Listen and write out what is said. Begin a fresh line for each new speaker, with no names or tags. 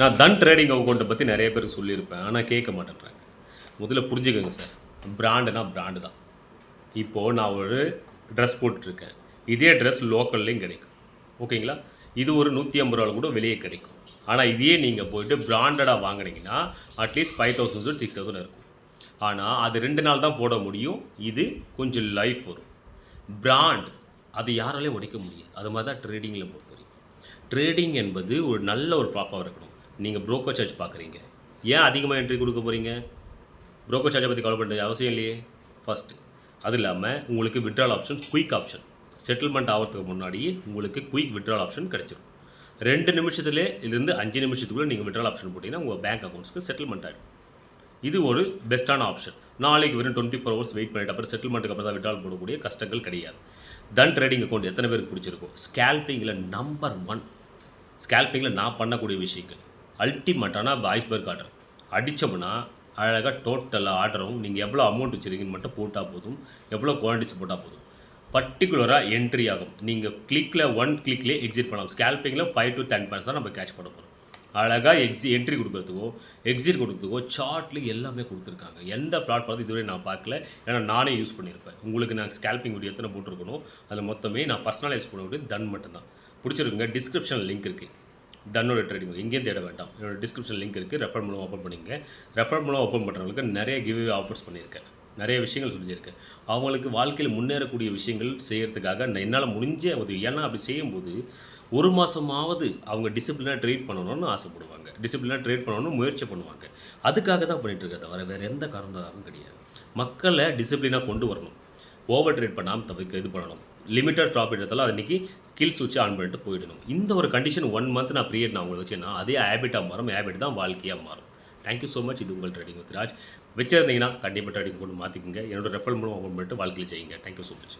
நான் தன் ட்ரேடிங் அக்கௌண்ட்டை பற்றி நிறைய பேருக்கு சொல்லியிருப்பேன். ஆனால் கேட்க மாட்டேன்றாங்க. முதல்ல புரிஞ்சுக்கோங்க சார். பிராண்டுனா பிராண்டு தான். இப்போது நான் ஒரு ட்ரெஸ் போட்டுட்ருக்கேன். இதே ட்ரெஸ் லோக்கல்லையும் கிடைக்கும். ஓகேங்களா? இது ஒரு நூற்றி ஐம்பது ரூபா கூட வெளியே கிடைக்கும். ஆனால் இதையே நீங்கள் போயிட்டு பிராண்டடாக வாங்குனீங்கன்னா at least five thousand to six thousand இருக்கும். ஆனால் அது ரெண்டு நாள் தான் போட முடியும். இது கொஞ்சம் லைஃப் வரும். பிராண்ட் அது யாராலையும் உடைக்க முடியாது. அது மாதிரி தான் ட்ரேடிங்கில் பொறுத்த வரைக்கும் ட்ரேடிங் என்பது ஒரு நல்ல ஒரு ஃப்ளாப்பாக இருக்கணும். நீங்கள் ப்ரோக்கர் சார்ஜ் பார்க்குறீங்க. ஏன் அதிகமாக என்ட்ரி கொடுக்க போகிறீங்க ப்ரோக்கர் சார்ஜை பற்றி கவலை பண்ணுறது அவசியம் இல்லையே. ஃபஸ்ட்டு அது இல்லாமல் உங்களுக்கு withdrawal option quick option settlement ஆகிறதுக்கு முன்னாடி உங்களுக்கு குயிக் விட்ரால் ஆப்ஷன் கிடச்சிரும். ரெண்டு நிமிஷத்துலேயே இருந்து அஞ்சு நிமிஷத்துக்குள்ளே நீங்கள் விட்ரால் ஆப்ஷன் போட்டிங்கன்னா உங்கள் பேங்க் அக்கௌண்ட்ஸ்க்கு செட்டில்மெண்ட் ஆகிடும் இது ஒரு பெஸ்ட்டான ஆப்ஷன் நாளைக்கு வெறும் டுவெண்ட்டி ஃபோர் ஹவர்ஸ் வெயிட் பண்ணிட்டு அப்புறம் செட்டில்மெண்ட்டுக்கு அப்புறம் தான் விட்ரால் போடக்கூடிய கஷ்டங்கள் கிடையாது. தன் ட்ரேடிங் அக்கௌண்ட் எத்தனை பேருக்கு பிடிச்சிருக்கும்? ஸ்கேல்பிங்கில் நம்பர் ஒன் ஸ்கேல்பிங்கில் நான் பண்ணக்கூடிய விஷயங்கள். அல்டிமேட்டான ஐஸ்பர்க் ஆர்டர் அடித்தோம்னா அழகாக டோட்டலாக ஆர்டரும் நீங்கள் எவ்வளோ அமௌண்ட் வச்சுருக்கீங்கன்னு மட்டும் போட்டால் போதும் எவ்வளோ குவான்டிட்டிஸ் போட்டால் போதும். பர்டிகுலராக என்ட்ரி ஆகும். நீங்கள் கிளிக்கில் ஒன் கிளிக்லேயே எக்ஸிட் பண்ணலாம். ஸ்கேல்பிங்கில் ஃபைவ் டு டென் பர்சன்ட் தான் நம்ம கேட்ச் பண்ண போகிறோம் அழகாக எக்ஸி என்ட்ரி கொடுக்குறதுக்கோ எக்ஸிட் கொடுக்குறதுக்கோ சார்ட்ல எல்லாமே கொடுத்துருக்காங்க. எந்த ஃப்ளாட் பார்த்து இதுவரை நான் பார்க்கல ஏன்னா நானே யூஸ் பண்ணியிருப்பேன் உங்களுக்கு நான் ஸ்கேல்பிங் வீடியோ எத்தனை போட்டிருக்கணும் அதில் மொத்தமே நான் பர்சனலைஸ் பண்ண வேண்டியது தன் மட்டும்தான். பிடிச்சிருக்குங்க டிஸ்கிரிப்ஷனில் லிங்க் இருக்குது தன்னோட ட்ரேடிங் எங்கேயும் தேட வேண்டாம். என்னோட டிஸ்கிரிப்ஷன் லிங்க் இருக்குது ரெஃபர் மூலம் ஓப்பன் பண்ணிங்க ரெஃபர் மூலம் ஓப்பன் பண்ணுறவங்களுக்கு நிறைய கிவ் ஆஃபர்ஸ் பண்ணியிருக்கேன். நிறைய விஷயங்கள் சொல்லியிருக்கேன். அவங்களுக்கு வாழ்க்கையில் முன்னேறக்கூடிய விஷயங்கள் செய்கிறதுக்காக நான் என்னால் முடிஞ்ச உதவி. ஏன்னா அப்படி செய்யும்போது ஒரு மாதமாவது அவங்க டிசிப்ளினாக ட்ரேட் பண்ணணும்னு ஆசைப்படுவாங்க. டிசிப்ளினாக ட்ரேட் பண்ணணும்னு முயற்சி பண்ணுவாங்க. அதுக்காக தான் பண்ணிகிட்டு இருக்க தவிர வேறு எந்த காரணத்தாலும் கிடையாது. மக்களை டிசிப்ளினாக கொண்டு வரணும். ஓவர் ட்ரேட் பண்ணாமல் தவிர்க்க இது பண்ணணும். லிமிட்டட் ப்ராஃபிட் இருந்தாலும் அது இன்றைக்கி கில் சுவிட்சை ஆன் பண்ணிட்டு போயிடணும். இந்த ஒரு கண்டிஷன் ஒன் மந்த் நான் பீரியட் நான் உங்களுக்கு வச்சேன்னா அதே ஹேபிட்டாக மாறும். ஹேபிட் தான் வாழ்க்கையாக மாறும். தேங்க்யூ ஸோ மச் இது உங்கள் ட்ரேடிங் வித் ராஜ் வச்சிருந்தீங்கன்னா கண்டிப்பாக ட்ரேடிங் கொண்டு மாற்றிக்கோங்க என்னோட ரெஃபர் மூலம் ஓப்பன் பண்ணிட்டு வாழ்க்கையில் செய்யுங்க தேங்க்யூ ஸோ மச்